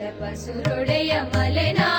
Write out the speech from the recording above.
తపసురుడయ మలనా